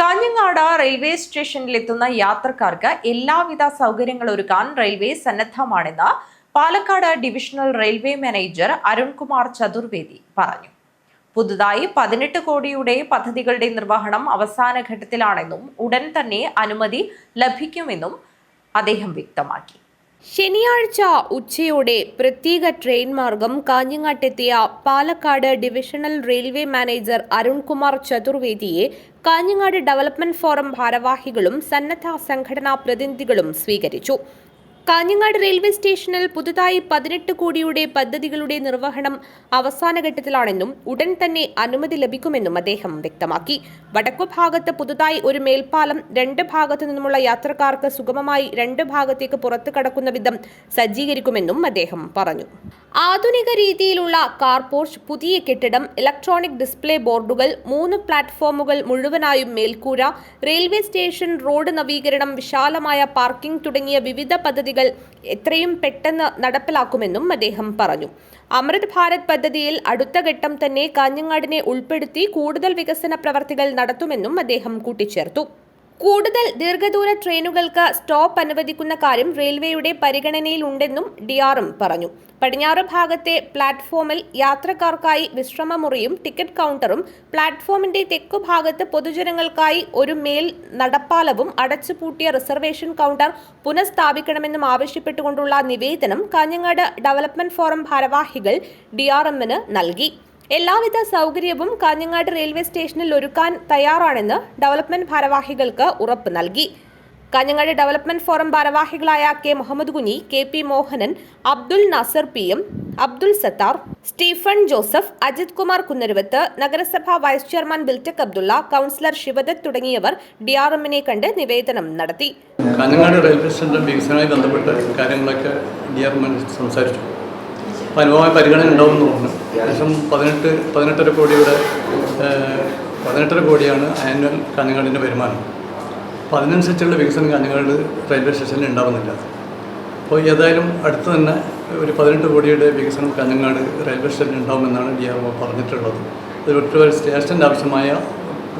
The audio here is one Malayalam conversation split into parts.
കാഞ്ഞങ്ങാട് റെയിൽവേ സ്റ്റേഷനിലെത്തുന്ന യാത്രക്കാർക്ക് എല്ലാവിധ സൗകര്യങ്ങൾ ഒരുക്കാൻ railway സന്നദ്ധമാണെന്ന് Palakkad divisional railway manager Arunkumar Chaturvedi പറഞ്ഞു. പുതുതായി പതിനെട്ട് കോടിയുടെ പദ്ധതികളുടെ നിർവഹണം അവസാന ഘട്ടത്തിലാണെന്നും ഉടൻ തന്നെ അനുമതി ലഭിക്കുമെന്നും അദ്ദേഹം വ്യക്തമാക്കി. ശനിയാഴ്ച ഉച്ചയോടെ പ്രത്യേക ട്രെയിൻ മാർഗം കാഞ്ഞങ്ങാട്ടെത്തിയ Palakkad divisional railway manager Arunkumar ചതുർവേദിയെ Kanhangad development forum ഭാരവാഹികളും സന്നദ്ധ സംഘടനാ പ്രതിനിധികളും സ്വീകരിച്ചു. കാഞ്ഞങ്ങാട് റെയിൽവേ സ്റ്റേഷനിൽ പുതുതായി പതിനെട്ട് കോടിയുടെ പദ്ധതികളുടെ നിർവഹണം അവസാനഘട്ടത്തിലാണെന്നും ഉടൻ തന്നെ അനുമതി ലഭിക്കുമെന്നും അദ്ദേഹം വ്യക്തമാക്കി. വടക്കു ഭാഗത്ത് പുതുതായി ഒരു മേൽപ്പാലം രണ്ട് ഭാഗത്തു നിന്നുമുള്ള യാത്രക്കാർക്ക് സുഗമമായി രണ്ട് ഭാഗത്തേക്ക് പുറത്തു കടക്കുന്ന വിധം സജ്ജീകരിക്കുമെന്നും അദ്ദേഹം പറഞ്ഞു. ആധുനിക രീതിയിലുള്ള കാർപോർച്ച് പുതിയ കെട്ടിടം ഇലക്ട്രോണിക് ഡിസ്പ്ലേ ബോർഡുകൾ മൂന്ന് പ്ലാറ്റ്ഫോമുകൾ മുഴുവനായും മേൽക്കൂര റെയിൽവേ സ്റ്റേഷൻ റോഡ് നവീകരണം വിശാലമായ പാർക്കിംഗ് തുടങ്ങിയ വിവിധ പദ്ധതികൾ എത്രയും പെട്ടെന്ന് നടപ്പിലാക്കുമെന്നും അദ്ദേഹം പറഞ്ഞു. അമൃത് ഭാരത് പദ്ധതിയിൽ അടുത്ത ഘട്ടം തന്നെ കാഞ്ഞങ്ങാടിനെ ഉൾപ്പെടുത്തി കൂടുതൽ വികസന പ്രവർത്തികൾ നടത്തുമെന്നും അദ്ദേഹം കൂട്ടിച്ചേർത്തു. കൂടുതൽ ദീർഘദൂര ട്രെയിനുകൾക്ക് സ്റ്റോപ്പ് അനുവദിക്കുന്ന കാര്യം റെയിൽവേയുടെ പരിഗണനയിലുണ്ടെന്നും ഡിആർഎം പറഞ്ഞു. പടിഞ്ഞാറ് ഭാഗത്തെ പ്ലാറ്റ്ഫോമിൽ യാത്രക്കാർക്കായി വിശ്രമമുറിയും ടിക്കറ്റ് കൗണ്ടറും പ്ലാറ്റ്ഫോമിന്റെ തെക്കു ഭാഗത്ത് പൊതുജനങ്ങൾക്കായി ഒരു മേൽ നടപ്പാലവും അടച്ചുപൂട്ടിയ റിസർവേഷൻ കൗണ്ടർ പുനഃസ്ഥാപിക്കണമെന്നും ആവശ്യപ്പെട്ടുകൊണ്ടുള്ള നിവേദനം കാഞ്ഞങ്ങാട് ഡെവലപ്മെന്റ് ഫോറം ഭാരവാഹികൾ ഡിആർഎമ്മിന് നൽകി. എല്ലാവിധ സൗകര്യവും കാഞ്ഞങ്ങാട് റെയിൽവേ സ്റ്റേഷനിൽ ഒരുക്കാൻ തയ്യാറാണെന്ന് ഡെവലപ്മെന്റ് ഭാരവാഹികൾക്ക് ഉറപ്പ് നൽകി. കാഞ്ഞങ്ങാട് ഡെവലപ്മെന്റ് ഫോറം ഭാരവാഹികളായ K Muhammad Kunhi K P Mohanan Abdul Nasar P M Abdul Sathar Stephen Joseph Ajith Kumar Kunnaruvath നഗരസഭാ vice chairman Biltech Abdulla councillor Sivadath തുടങ്ങിയവർ ഡി ആർ എമ്മിനെ കണ്ട് നിവേദനം നടത്തി. കാഞ്ഞങ്ങാട് റെയിൽവേ സ്റ്റേഷന്റെ വികസനവുമായി ബന്ധപ്പെട്ട കാര്യങ്ങളൊക്കെ ഡി ആർ സംസാരിച്ചു. അപ്പോൾ അനുഭവമായ പരിഗണന ഉണ്ടാവുമെന്ന് തോന്നുന്നു. ഏകദേശം പതിനെട്ട് പതിനെട്ടര കോടിയുടെ പതിനെട്ടര കോടിയാണ് ആനുവൽ കാഞ്ഞങ്ങാടിന്റെ വരുമാനം. അപ്പോൾ അതിനനുസരിച്ചുള്ള വികസനം കാഞ്ഞങ്ങാട് റെയിൽവേ സ്റ്റേഷനിൽ ഉണ്ടാവുന്നില്ല. അപ്പോൾ ഏതായാലും അടുത്ത് തന്നെ ഒരു പതിനെട്ട് കോടിയുടെ വികസനം കാഞ്ഞങ്ങാട് റെയിൽവേ സ്റ്റേഷനിൽ ഉണ്ടാവുമെന്നാണ് ഡി ആർ ഒ പറഞ്ഞിട്ടുള്ളത് ഒരു സ്റ്റേഷന്റെ ആവശ്യമായ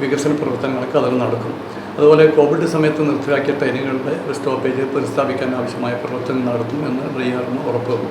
വികസന പ്രവർത്തനങ്ങളൊക്കെ അതിൽ നടക്കും. അതുപോലെ കോവിഡ് സമയത്ത് നിർത്തലാക്കിയ ട്രെയിനുകളുടെ സ്റ്റോപ്പേജ് പുനഃസ്ഥാപിക്കാൻ ആവശ്യമായ പ്രവർത്തനം നടത്തും എന്ന് ഡി ആർ ഉറപ്പ് തന്നു.